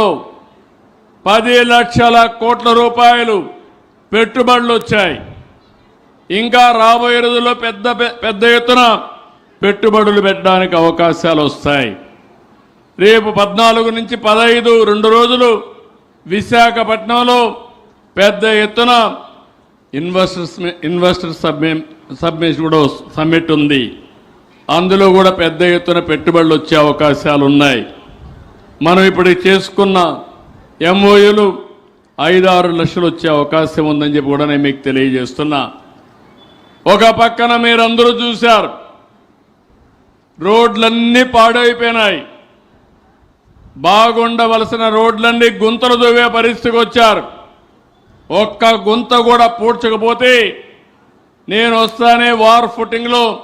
లో పది లక్షల కోట్ల రూపాయలు పెట్టుబడులు వచ్చాయి. ఇంకా రాబోయే రోజుల్లో పెద్ద పెద్ద ఎత్తున పెట్టుబడులు పెట్టడానికి అవకాశాలు వస్తాయి. రేపు పద్నాలుగు నుంచి పదహైదు రెండు రోజులు విశాఖపట్నంలో పెద్ద ఎత్తున ఇన్వెస్టర్స్ ఇన్వెస్టర్ సబ్మి సబ్మిట్ కూడా సమ్మిట్ ఉంది. అందులో కూడా పెద్ద ఎత్తున పెట్టుబడులు వచ్చే అవకాశాలు ఉన్నాయి. మనం ఇప్పుడు చేసుకున్న ఎంఓయూలు ఐదు ఆరు లక్షలు వచ్చే అవకాశం ఉందని చెప్పి కూడా నేను మీకు తెలియజేస్తున్నా. ఒక పక్కన మీరందరూ చూశారు. రోడ్లన్నీ పాడైపోయినాయి. బాగుండవలసిన రోడ్లన్నీ గుంతలు దువ్వే పరిస్థితికి వచ్చారు. ఒక్క గుంత కూడా పూడ్చకపోతే నేను వస్తానే వార్ ఫుటింగ్లో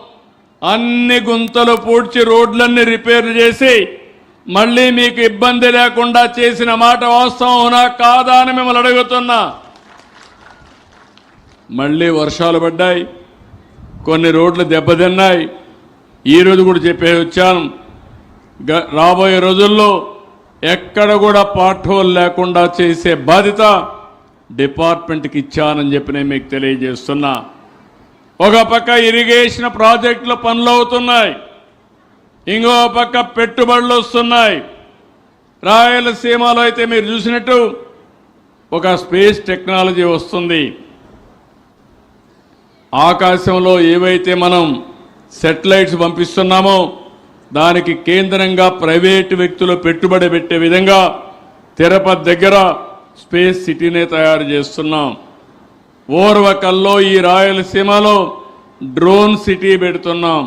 అన్ని గుంతలు పూడ్చి రోడ్లన్నీ రిపేర్ చేసి మళ్ళీ మీకు ఇబ్బంది లేకుండా చేసిన మాట వాస్తవం అవునా కాదా అని మిమ్మల్ని అడుగుతున్నా. మళ్ళీ వర్షాలు పడ్డాయి కొన్ని రోడ్లు దెబ్బతిన్నాయి. ఈరోజు కూడా చెప్పే వచ్చాను. రాబోయే రోజుల్లో ఎక్కడ కూడా పార్ట్ హోల్ లేకుండా చేసే బాధ్యత డిపార్ట్మెంట్కి ఇచ్చానని చెప్పి నేను మీకు తెలియజేస్తున్నా. ఒక పక్క ఇరిగేషన్ ప్రాజెక్టులు పనులు అవుతున్నాయి ఇంకో పక్క పెట్టుబడులు వస్తున్నాయి. రాయలసీమలో అయితే మీరు చూసినట్టు ఒక స్పేస్ టెక్నాలజీ వస్తుంది. ఆకాశంలో ఏవైతే మనం సెటిలైట్స్ పంపిస్తున్నామో దానికి కేంద్రంగా ప్రైవేటు వ్యక్తులు పెట్టుబడి పెట్టే విధంగా తిరుపతి దగ్గర స్పేస్ సిటీనే తయారు చేస్తున్నాం. ఓర్వకల్లో ఈ రాయలసీమలో డ్రోన్ సిటీ పెడుతున్నాం.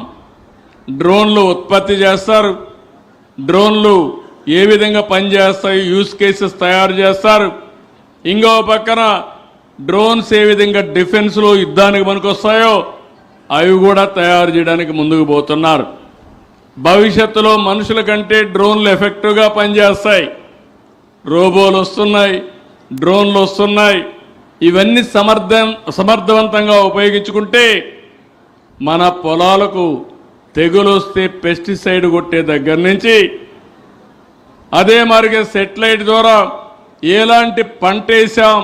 డ్రోన్లు ఉత్పత్తి చేస్తారు. డ్రోన్లు ఏ విధంగా పనిచేస్తాయి యూస్ కేసెస్ తయారు చేస్తారు. ఇంకో పక్కన డ్రోన్స్ ఏ విధంగా డిఫెన్స్లో యుద్ధానికి పనికొస్తాయో అవి కూడా తయారు చేయడానికి ముందుకు పోతున్నారు. భవిష్యత్తులో మనుషుల కంటే డ్రోన్లు ఎఫెక్టివ్గా పనిచేస్తాయి. రోబోలు వస్తున్నాయి డ్రోన్లు వస్తున్నాయి. ఇవన్నీ సమర్థ సమర్థవంతంగా ఉపయోగించుకుంటే మన పొలాలకు తెగులు వస్తే పెస్టిసైడ్ కొట్టే దగ్గర నుంచి అదే మరిగే సెటిలైట్ ద్వారా ఎలాంటి పంట వేసాం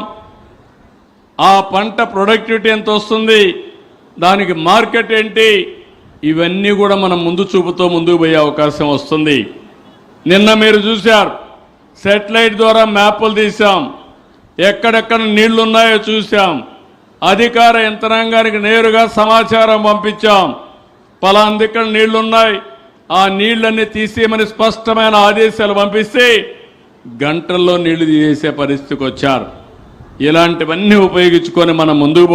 ఆ పంట ప్రొడక్టివిటీ ఎంత వస్తుంది దానికి మార్కెట్ ఏంటి ఇవన్నీ కూడా మనం ముందు చూపుతో ముందుకు పోయే అవకాశం వస్తుంది. నిన్న మీరు చూశారు సెటిలైట్ ద్వారా మ్యాపులు తీసాం ఎక్కడెక్కడ నీళ్ళున్నాయో చూసాం అధికార యంత్రాంగానికి నేరుగా సమాచారం పంపించాం పలానా దగ్గర నీళ్ళున్నాయి. ఆ నీళ్ళన్నీ తీసేయమని స్పష్టమైన ఆదేశాలు పంపిస్తే గంటల్లో నీళ్ళు తీసే పరిస్థితికి వచ్చారు. ఇలాంటివన్నీ ఉపయోగించుకొని మనం ముందుకు